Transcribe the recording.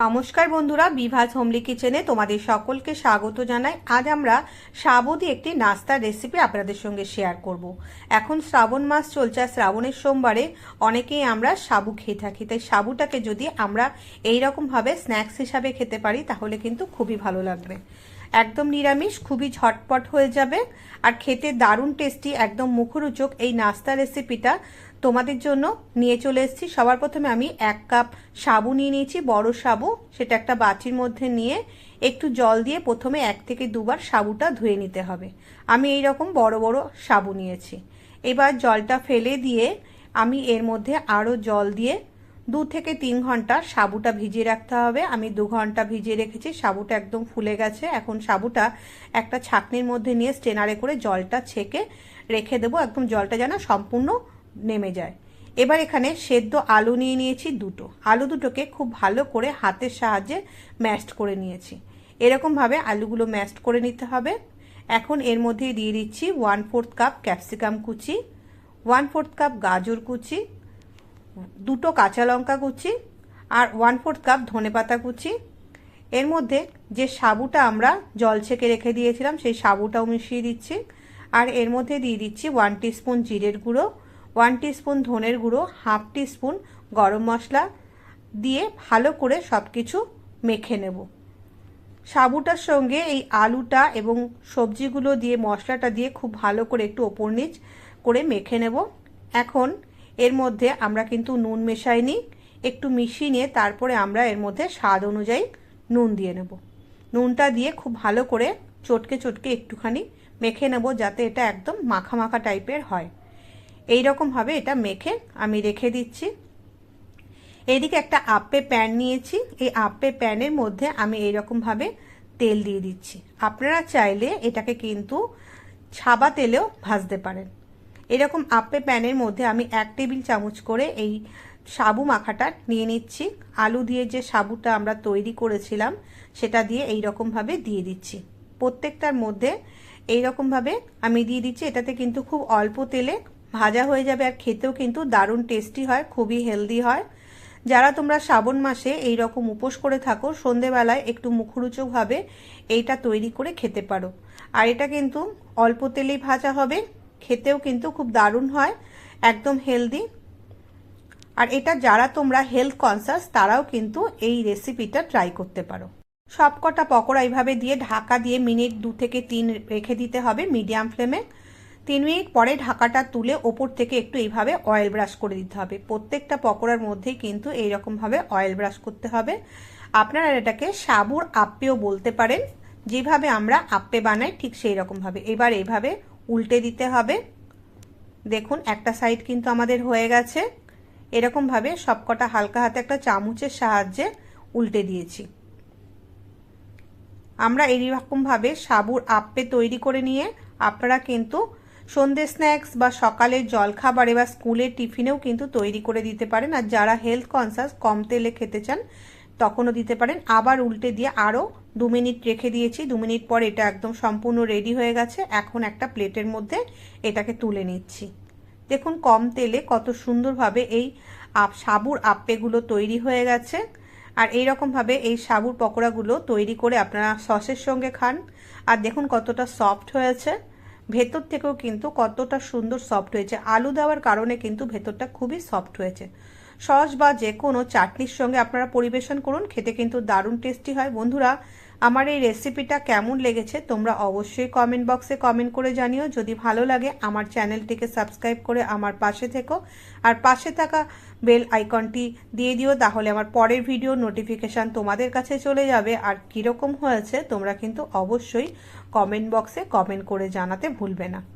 নমস্কার বন্ধুরা, বিভাজ হোমলি কিচেনে তোমাদের সকলকে স্বাগত জানাই। আজ আমরা শ্রাবণী একটি নাস্তার রেসিপি আপনাদের সঙ্গে শেয়ার করব। এখন শ্রাবণ মাস চলছে শ্রাবণের সোমবারে অনেকেই আমরা সাবু খেয়ে থাকি। তাই সাবুটাকে যদি আমরা এইরকমভাবে স্ন্যাক্স হিসাবে খেতে পারি, তাহলে কিন্তু খুবই ভালো লাগবে। একদম নিরামিষ, খুবই ঝটপট হয়ে যাবে। আর খেতে দারুণ টেস্টি একদম মুখরোচক এই নাস্তা রেসিপিটা তোমাদের জন্য নিয়ে চলে এসেছি। সবার প্রথমে আমি এক কাপ সাবু নিয়ে নিয়েছি, বড় সাবু। সেটা একটা বাটির মধ্যে নিয়ে একটু জল দিয়ে প্রথমে এক থেকে দুবার সাবুটা ধুয়ে নিতে হবে। আমি এই রকম বড় বড় সাবু নিয়েছি। এবার জলটা ফেলে দিয়ে আমি এর মধ্যে আরও জল দিয়ে দু থেকে তিন ঘণ্টা সাবুটা ভিজিয়ে রাখতে হবে। আমি দু ঘণ্টা ভিজিয়ে রেখেছি, সাবুটা একদম ফুলে গেছে। এখন সাবুটা একটা ছাকনির মধ্যে নিয়ে স্টেনারে করে জলটা ছেঁকে রেখে দেবো। একদম জলটা যেন সম্পূর্ণ নেমে যায়। এবার এখানে সেদ্ধ আলু নিয়ে নিয়েছি দুটো। আলু দুটোকে খুব ভালো করে হাতের সাহায্যে ম্যাশড করে নিয়েছি। এরকমভাবে আলুগুলো ম্যাশড করে নিতে হবে। এখন এর মধ্যে দিয়ে দিচ্ছি ওয়ান ফোর্থ কাপ ক্যাপসিকাম কুচি ওয়ান ফোর্থ কাপ গাজর কুচি দুটো কাঁচা লঙ্কা কুচি আর ওয়ান ফোর্থ কাপ ধনে পাতা কুচি। এর মধ্যে যে সাবুটা আমরা জল ছেঁকে রেখে দিয়েছিলাম, সেই সাবুটাও মিশিয়ে দিচ্ছি। আর এর মধ্যে দিয়ে দিচ্ছি ওয়ান টিস্পুন জিরের গুঁড়ো ওয়ান টিস্পুন ধনের গুঁড়ো হাফ টিস্পুন গরম মশলা দিয়ে ভালো করে সব কিছু মেখে নেব। সাবুটার সঙ্গে এই আলুটা এবং সবজিগুলো দিয়ে মশলাটা দিয়ে খুব ভালো করে একটু ওপর নিচ করে মেখে নেব। এখন এর মধ্যে আমরা কিন্তু নুন মেশাইনি, একটু মিশিয়ে নিয়ে তারপরে আমরা এর মধ্যে স্বাদ অনুযায়ী নুন দিয়ে নেব। নুনটা দিয়ে খুব ভালো করে চটকে চটকে একটুখানি মেখে নেব যাতে এটা একদম মাখা মাখা টাইপের হয়। এই রকমভাবে এটা মেখে আমি রেখে দিচ্ছি। এদিকে একটা আপে প্যান নিয়েছি। এই আপে প্যানের মধ্যে আমি এই এইরকমভাবে তেল দিয়ে দিচ্ছি। আপনারা চাইলে এটাকে কিন্তু ছাবা তেলেও ভাজতে পারেন। এরকম আপে প্যানের মধ্যে আমি এক টেবিল চামচ করে এই সাবু মাখাটা নিয়ে নিচ্ছি। আলু দিয়ে যে সাবুটা আমরা তৈরি করেছিলাম, সেটা দিয়ে এই রকমভাবে দিয়ে দিচ্ছি। প্রত্যেকটার মধ্যে এই রকমভাবে আমি দিয়ে দিচ্ছি। এটাতে কিন্তু খুব অল্প তেলে ভাজা হয়ে যাবে আর খেতেও কিন্তু দারুণ টেস্টি হয়, খুবই হেলদি হয়। যারা তোমরা শ্রাবণ মাসে এই রকম উপোস করে থাকো, সন্ধেবেলায় একটু মুখরোচকভাবে এইটা তৈরি করে খেতে পারো। আর এটা কিন্তু অল্প তেলেই ভাজা হবে। খেতেও কিন্তু খুব দারুণ হয়, একদম হেলদি আর এটা যারা তোমরা হেলথ কনসাস তারাও কিন্তু এই রেসিপিটা ট্রাই করতে পারো। সবকটা পকোড়া এইভাবে দিয়ে ঢাকা দিয়ে মিনিট দু থেকে তিন রেখে দিতে হবে মিডিয়াম ফ্লেমে তিন মিনিট পরে ঢাকাটা তুলে ওপর থেকে একটু এইভাবে অয়েল ব্রাশ করে দিতে হবে। প্রত্যেকটা পকোড়ার মধ্যেই কিন্তু এইরকমভাবে অয়েল ব্রাশ করতে হবে। আপনারা এটাকে সাবুর আপ্পেও বলতে পারেন। যেভাবে আমরা আপ্পে বানাই ঠিক সেই রকমভাবে এবার এইভাবে উল্টে দিতে হবে। দেখুন, একটা সাইড কিন্তু আমাদের হয়ে গেছে। এরকমভাবে সবকটা হালকা হাতে একটা চামচের সাহায্যে উল্টে দিয়েছি। আমরা এইরকমভাবে সাবুর আপ্পে তৈরি করে নিয়ে আপনারা কিন্তু সন্ধ্যে স্ন্যাক্স বা সকালের জলখাবারে বা স্কুলের টিফিনেও কিন্তু তৈরি করে দিতে পারেন। আর যারা হেলথ কনসাস কম তেলে খেতে চান তখনও দিতে পারেন। আবার উল্টে দিয়ে আরও দু মিনিট রেখে দিয়েছি। দু মিনিট পর এটা একদম সম্পূর্ণ রেডি হয়ে গেছে। এখন একটা প্লেটের মধ্যে এটাকে তুলে নিচ্ছি। দেখুন কম তেলে কত সুন্দরভাবে এই আপ, সাবুর আপ্পেগুলো তৈরি হয়ে গেছে। আর এই রকমভাবে এই সাবুর পকোড়াগুলো তৈরি করে আপনারা সসের সঙ্গে খান। আর দেখুন কতটা সফট হয়েছে। ভেতর থেকেও কিন্তু কতটা সুন্দর সফট হয়েছে। আলু দেওয়ার কারণে কিন্তু ভেতরটা খুবই সফট হয়েছে। সস বা যে কোনো চাটনির সঙ্গে আপনারা পরিবেশন করুন, খেতে কিন্তু দারুণ টেস্টি হয়। বন্ধুরা, আমার এই রেসিপিটা কেমন লেগেছে তোমরা অবশ্যই কমেন্ট বক্সে কমেন্ট করে জানিও। যদি ভালো লাগে, আমার চ্যানেলটিকে সাবস্ক্রাইব করে আমার পাশে থেকো। আর পাশে থাকা বেল আইকনটি দিয়ে দিও, তাহলে আমার পরের ভিডিও নোটিফিকেশান তোমাদের কাছে চলে যাবে। আর কীরকম হয়েছে, তোমরা কিন্তু অবশ্যই কমেন্ট বক্সে কমেন্ট করে জানাতে ভুলবে না।